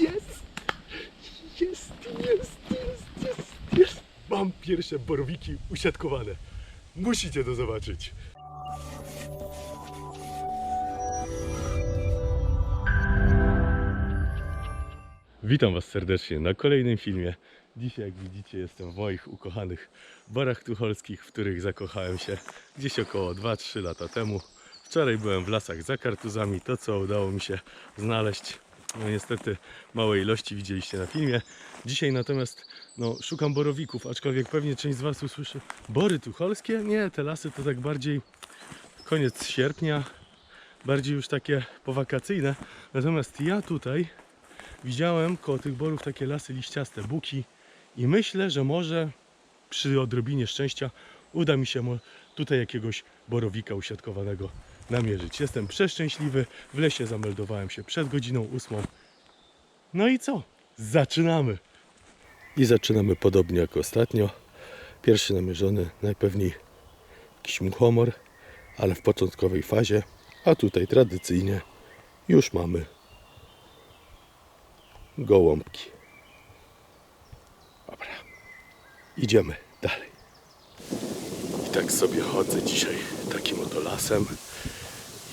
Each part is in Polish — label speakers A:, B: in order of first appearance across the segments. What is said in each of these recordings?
A: Jest! Jest, jest, jest, jest, jest! Mam pierwsze borowiki usiadkowane. Musicie to zobaczyć. Witam Was serdecznie na kolejnym filmie. Dzisiaj, jak widzicie, jestem w moich ukochanych barach tucholskich, w których zakochałem się gdzieś około 2-3 lata temu. Wczoraj byłem w lasach za kartuzami, to co udało mi się znaleźć. No niestety małej ilości widzieliście na filmie. Dzisiaj natomiast no, szukam borowików, aczkolwiek pewnie część z Was usłyszy bory tucholskie. Nie, te lasy to tak bardziej koniec sierpnia, bardziej już takie powakacyjne. Natomiast ja tutaj widziałem koło tych borów takie lasy liściaste, buki i myślę, że może przy odrobinie szczęścia uda mi się tutaj jakiegoś borowika usiadkowanego namierzyć. Jestem przeszczęśliwy, w lesie zameldowałem się przed godziną ósmą. No i co? Zaczynamy! I zaczynamy podobnie jak ostatnio. Pierwszy namierzony najpewniej jakiś muchomor, ale w początkowej fazie, a tutaj tradycyjnie już mamy gołąbki. Dobra, idziemy dalej. I tak sobie chodzę dzisiaj takim oto lasem.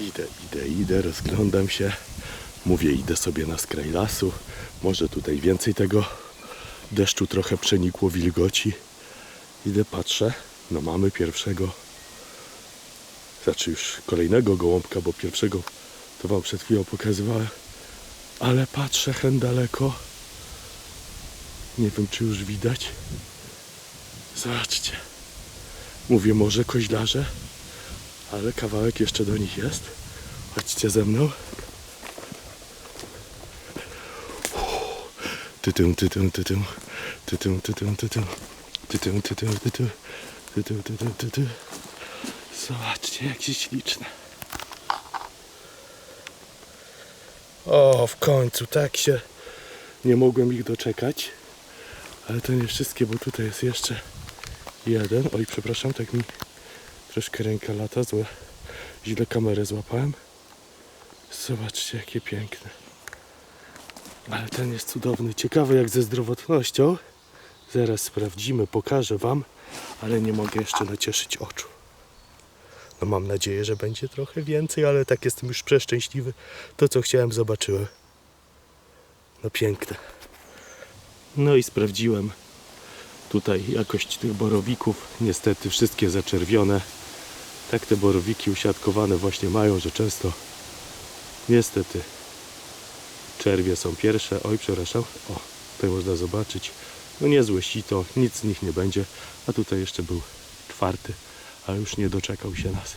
A: Idę, idę, idę, rozglądam się. Mówię, idę sobie na skraj lasu. Może tutaj więcej tego deszczu trochę przenikło wilgoci. Idę, patrzę. No mamy pierwszego, znaczy już kolejnego gołąbka, bo pierwszego to wam przed chwilą pokazywałem. Ale patrzę hen daleko. Nie wiem, czy już widać. Zobaczcie. Mówię, może koźlarze, ale kawałek jeszcze do nich jest. Chodźcie ze mną. Tytym, tytym, tytym, tytym, tytym, tytym, tytym, tytym, tytym, tytym, tytym, tytym. Zobaczcie, jakie śliczne. O, w końcu, tak się nie mogłem ich doczekać. Ale to nie wszystkie, bo tutaj jest jeszcze jeden. Oj, przepraszam, tak mi troszkę ręka lata, złe. Źle kamerę złapałem. Zobaczcie, jakie piękne. Ale ten jest cudowny. Ciekawy jak ze zdrowotnością. Zaraz sprawdzimy, pokażę Wam, ale nie mogę jeszcze nacieszyć oczu. No mam nadzieję, że będzie trochę więcej, ale tak jestem już przeszczęśliwy. To co chciałem zobaczyłem. No piękne. No i sprawdziłem tutaj jakość tych borowików. Niestety wszystkie zaczerwione. Tak te borowiki usiadkowane właśnie mają, że często niestety czerwie są pierwsze. Oj, przepraszam. O, tutaj można zobaczyć. No niezłe sito, nic z nich nie będzie. A tutaj jeszcze był czwarty, ale już nie doczekał się nas.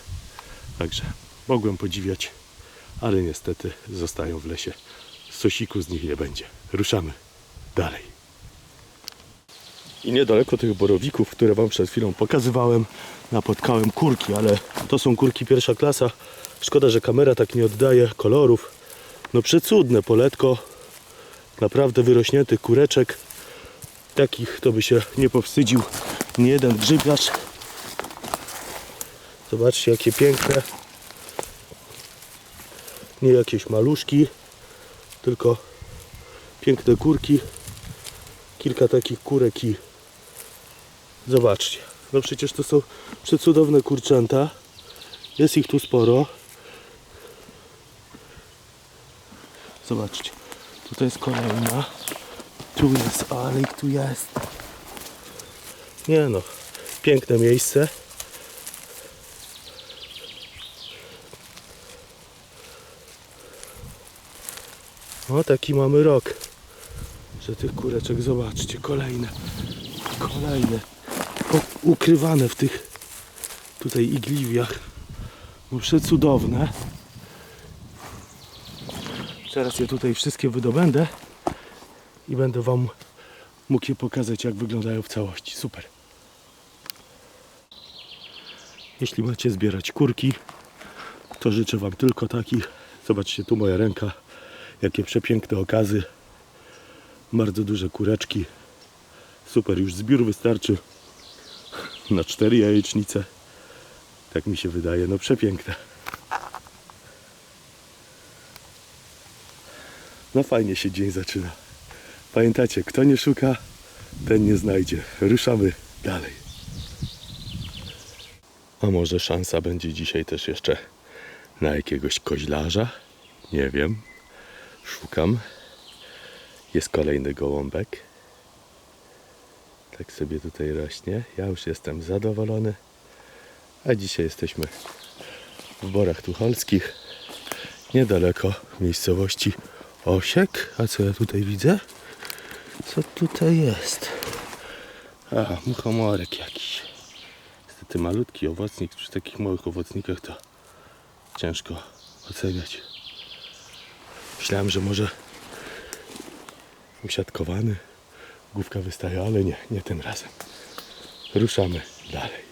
A: Także mogłem podziwiać, ale niestety zostają w lesie. Sosiku z nich nie będzie. Ruszamy dalej. I niedaleko tych borowików, które Wam przed chwilą pokazywałem, napotkałem kurki, ale to są kurki pierwsza klasa. Szkoda, że kamera tak nie oddaje kolorów. No przecudne poletko, naprawdę wyrośniętych kureczek. Takich to by się nie powstydził nie jeden grzybiarz. Zobaczcie jakie piękne. Nie jakieś maluszki, tylko piękne kurki. Kilka takich kurek i zobaczcie. No przecież to są przecudowne kurczęta. Jest ich tu sporo. Zobaczcie. Tutaj jest kolejna. Tu jest, ale ich tu jest. Nie no. Piękne miejsce. O, taki mamy rok. Że tych kureczek, zobaczcie, kolejne. Kolejne. Ukrywane w tych tutaj igliwiach. No przecudowne. Teraz je tutaj wszystkie wydobędę i będę Wam mógł je pokazać, jak wyglądają w całości. Super. Jeśli macie zbierać kurki, to życzę Wam tylko takich. Zobaczcie, tu moja ręka. Jakie przepiękne okazy. Bardzo duże kureczki. Super, już zbiór wystarczy na cztery jajecznice. Tak mi się wydaje, no przepiękne. No fajnie się dzień zaczyna. Pamiętacie, kto nie szuka, ten nie znajdzie. Ruszamy dalej. A może szansa będzie dzisiaj też jeszcze na jakiegoś koźlarza? Nie wiem. Szukam. Jest kolejny gołąbek. Tak sobie tutaj rośnie. Ja już jestem zadowolony. A dzisiaj jesteśmy w Borach Tucholskich. Niedaleko miejscowości Osiek. A co ja tutaj widzę? Co tutaj jest? A, muchomorek jakiś. Niestety malutki owocnik. Przy takich małych owocnikach to ciężko oceniać. Myślałem, że może usiadkowany, główka wystaje, ale nie, nie tym razem. Ruszamy dalej.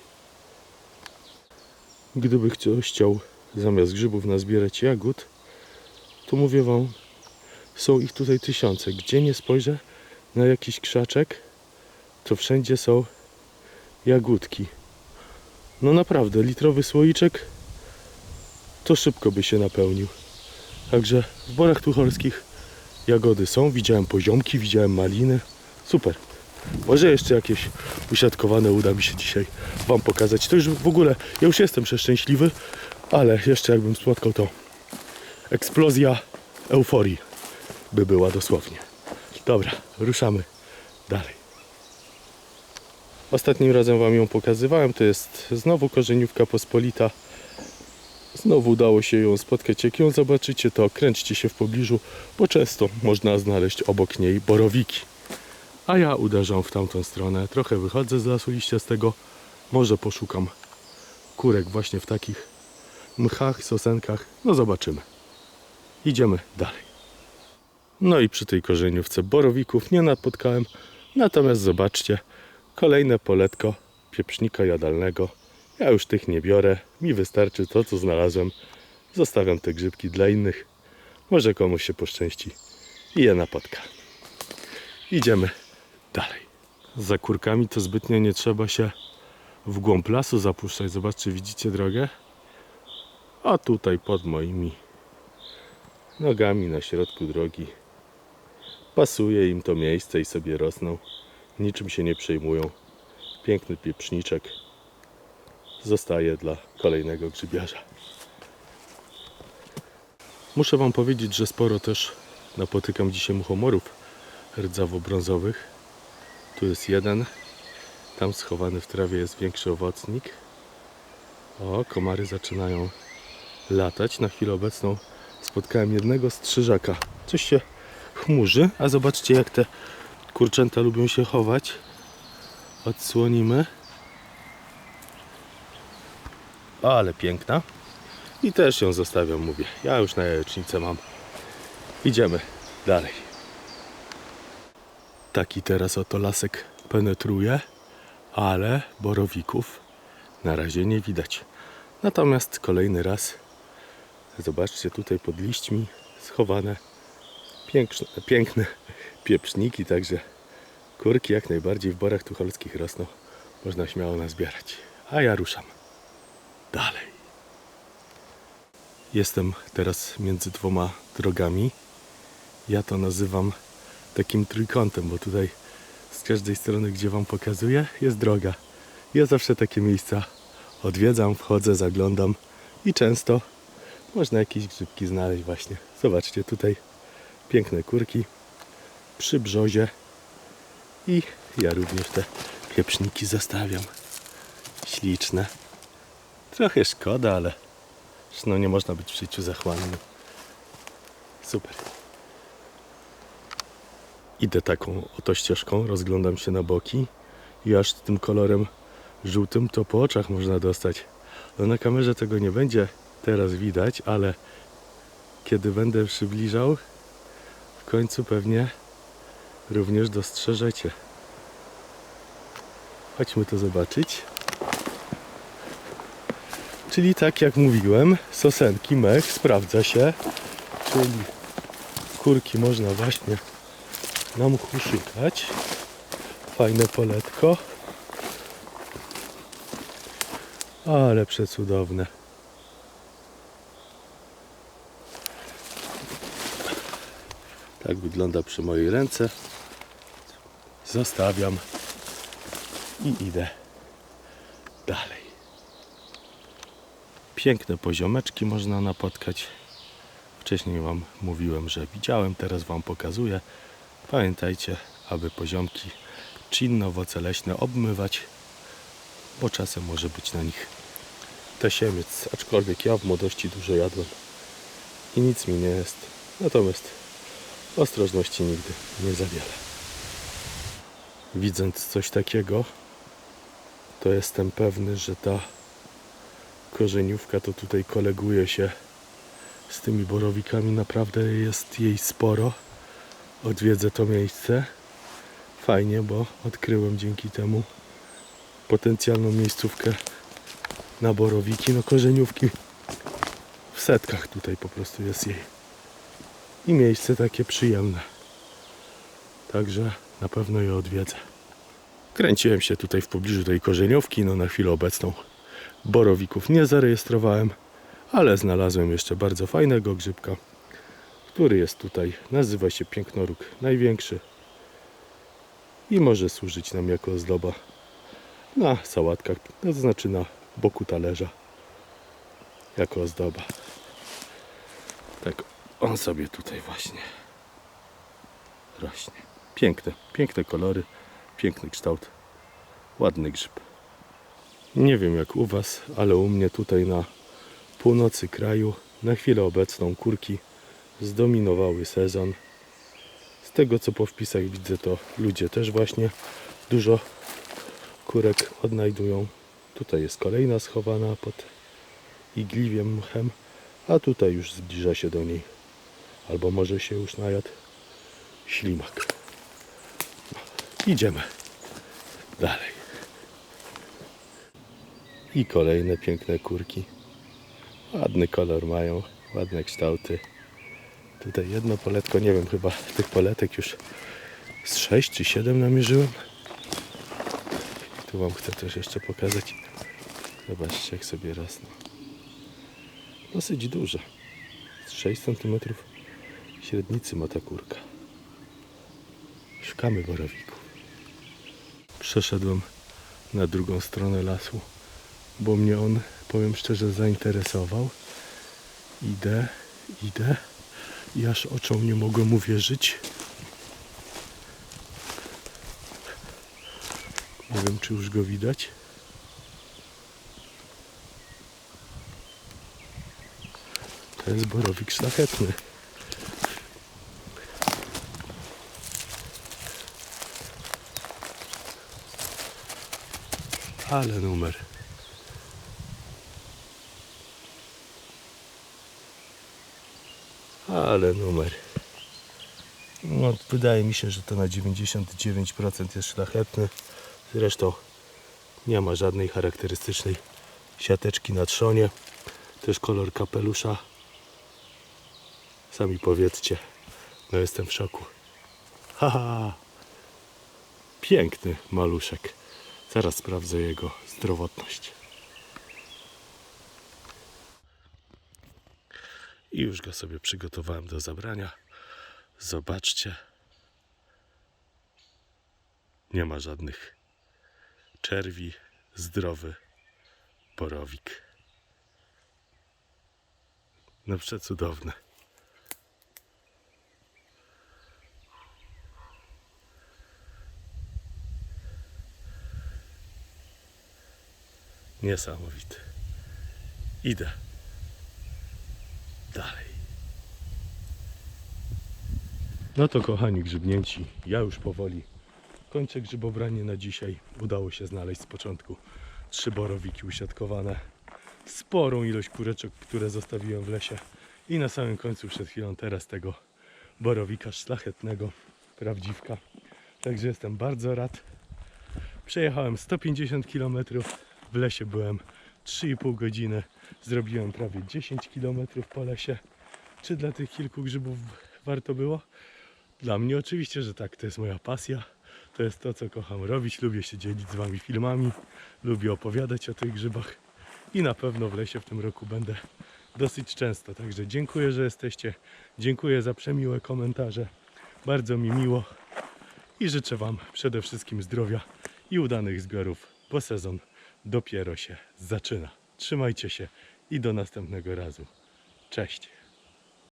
A: Gdyby ktoś chciał zamiast grzybów nazbierać jagód, to mówię wam, są ich tutaj tysiące. Gdzie nie spojrzę na jakiś krzaczek, to wszędzie są jagódki. No naprawdę, litrowy słoiczek to szybko by się napełnił. Także w Borach Tucholskich jagody są. Widziałem poziomki, widziałem maliny. Super. Może jeszcze jakieś usiadkowane uda mi się dzisiaj Wam pokazać. To już w ogóle, ja już jestem przeszczęśliwy, ale jeszcze jakbym spotkał to eksplozja euforii by była dosłownie. Dobra, ruszamy dalej. Ostatnim razem Wam ją pokazywałem. To jest znowu korzeniówka pospolita. Znowu udało się ją spotkać. Jak ją zobaczycie, to kręćcie się w pobliżu, bo często można znaleźć obok niej borowiki. A ja uderzam w tamtą stronę. Trochę wychodzę z lasu liściastego. Może poszukam kurek właśnie w takich mchach, sosenkach. No zobaczymy. Idziemy dalej. No i przy tej korzeniówce borowików nie napotkałem. Natomiast zobaczcie, kolejne poletko pieprznika jadalnego. Ja już tych nie biorę. Mi wystarczy to, co znalazłem. Zostawiam te grzybki dla innych. Może komuś się poszczęści i je napotka. Idziemy dalej. Za kurkami to zbytnio nie trzeba się w głąb lasu zapuszczać. Zobaczcie, widzicie drogę? A tutaj pod moimi nogami na środku drogi pasuje im to miejsce i sobie rosną. Niczym się nie przejmują. Piękny pieprzniczek zostaje dla kolejnego grzybiarza. Muszę Wam powiedzieć, że sporo też napotykam dzisiaj muchomorów rdzawo-brązowych. Tu jest jeden, tam schowany w trawie jest większy owocnik. O, komary zaczynają latać. Na chwilę obecną spotkałem jednego strzyżaka. Coś się chmurzy, a zobaczcie jak te kurczęta lubią się chować. Odsłonimy. Ale piękna. I też ją zostawiam, mówię. Ja już na jajecznicę mam. Idziemy dalej. Taki teraz oto lasek penetruje, ale borowików na razie nie widać. Natomiast kolejny raz, zobaczcie tutaj pod liśćmi schowane piękne, piękne pieprzniki, także kurki jak najbardziej w borach tucholskich rosną. Można śmiało nazbierać. A ja ruszam dalej. Jestem teraz między dwoma drogami. Ja to nazywam takim trójkątem, bo tutaj z każdej strony, gdzie Wam pokazuję, jest droga. Ja zawsze takie miejsca odwiedzam, wchodzę, zaglądam i często można jakieś grzybki znaleźć właśnie. Zobaczcie, tutaj piękne kurki przy brzozie i ja również te pieprzniki zostawiam. Śliczne. Trochę szkoda, ale no nie można być w życiu zachłannym. Super. Idę taką oto ścieżką, rozglądam się na boki i aż tym kolorem żółtym to po oczach można dostać. No na kamerze tego nie będzie teraz widać, ale kiedy będę przybliżał, w końcu pewnie również dostrzeżecie. Chodźmy to zobaczyć. Czyli tak jak mówiłem, sosenki, mech sprawdza się. Czyli kurki można właśnie na mchu szukać. Fajne poletko. Ale przecudowne. Tak wygląda przy mojej ręce. Zostawiam i idę dalej. Piękne poziomeczki można napotkać. Wcześniej Wam mówiłem, że widziałem, teraz Wam pokazuję. Pamiętajcie, aby poziomki czy inne owoce leśne obmywać, bo czasem może być na nich tasiemiec, aczkolwiek ja w młodości dużo jadłem i nic mi nie jest. Natomiast ostrożności nigdy nie za wiele. Widząc coś takiego, to jestem pewny, że ta korzeniówka to tutaj koleguje się z tymi borowikami. Naprawdę jest jej sporo. Odwiedzę to miejsce. Fajnie, bo odkryłem dzięki temu potencjalną miejscówkę na borowiki. No korzeniówki w setkach tutaj po prostu jest jej. I miejsce takie przyjemne. Także na pewno je odwiedzę. Kręciłem się tutaj w pobliżu tej korzeniówki, no na chwilę obecną borowików nie zarejestrowałem, ale znalazłem jeszcze bardzo fajnego grzybka, który jest tutaj, nazywa się pięknoróg największy i może służyć nam jako ozdoba na sałatkach, to znaczy na boku talerza jako ozdoba. Tak on sobie tutaj właśnie rośnie. Piękne, piękne kolory, piękny kształt, ładny grzyb. Nie wiem jak u Was, ale u mnie tutaj na północy kraju na chwilę obecną kurki zdominowały sezon. Z tego co po wpisach widzę, to ludzie też właśnie dużo kurek odnajdują. Tutaj jest kolejna schowana pod igliwiem mchem, a tutaj już zbliża się do niej. Albo może się już najadł ślimak. No, idziemy dalej. I kolejne piękne kurki. Ładny kolor mają, ładne kształty. Tutaj jedno poletko, nie wiem, chyba tych poletek już z 6 czy 7 namierzyłem. Tu Wam chcę też jeszcze pokazać. Zobaczcie, jak sobie rosną. Dosyć duże. Z 6 cm średnicy ma ta kurka. Szukamy borowików. Przeszedłem na drugą stronę lasu, bo mnie on, powiem szczerze, zainteresował. Idę, idę i aż oczom nie mogłem uwierzyć. Nie wiem, czy już go widać. To jest borowik szlachetny. Ale numer. Ale numer. No, wydaje mi się, że to na 99% jest szlachetny. Zresztą nie ma żadnej charakterystycznej siateczki na trzonie. Też kolor kapelusza. Sami powiedzcie. No jestem w szoku. Haha. Piękny maluszek. Zaraz sprawdzę jego zdrowotność. I już go sobie przygotowałem do zabrania. Zobaczcie. Nie ma żadnych czerwi. Zdrowy borowik. No przecudowne. Niesamowity. Idę dalej. No to kochani grzybnięci, ja już powoli kończę grzybobranie na dzisiaj. Udało się znaleźć z początku trzy borowiki usiadkowane. Sporą ilość kureczek, które zostawiłem w lesie. I na samym końcu przed chwilą teraz tego borowika szlachetnego, prawdziwka. Także jestem bardzo rad. Przejechałem 150 km, w lesie byłem 3,5 godziny, zrobiłem prawie 10 km po lesie. Czy dla tych kilku grzybów warto było? Dla mnie oczywiście, że tak, to jest moja pasja. To jest to, co kocham robić. Lubię się dzielić z Wami filmami, lubię opowiadać o tych grzybach i na pewno w lesie w tym roku będę dosyć często. Także dziękuję, że jesteście. Dziękuję za przemiłe komentarze. Bardzo mi miło i życzę Wam przede wszystkim zdrowia i udanych zbiorów, bo sezon dopiero się zaczyna. Trzymajcie się i do następnego razu. Cześć.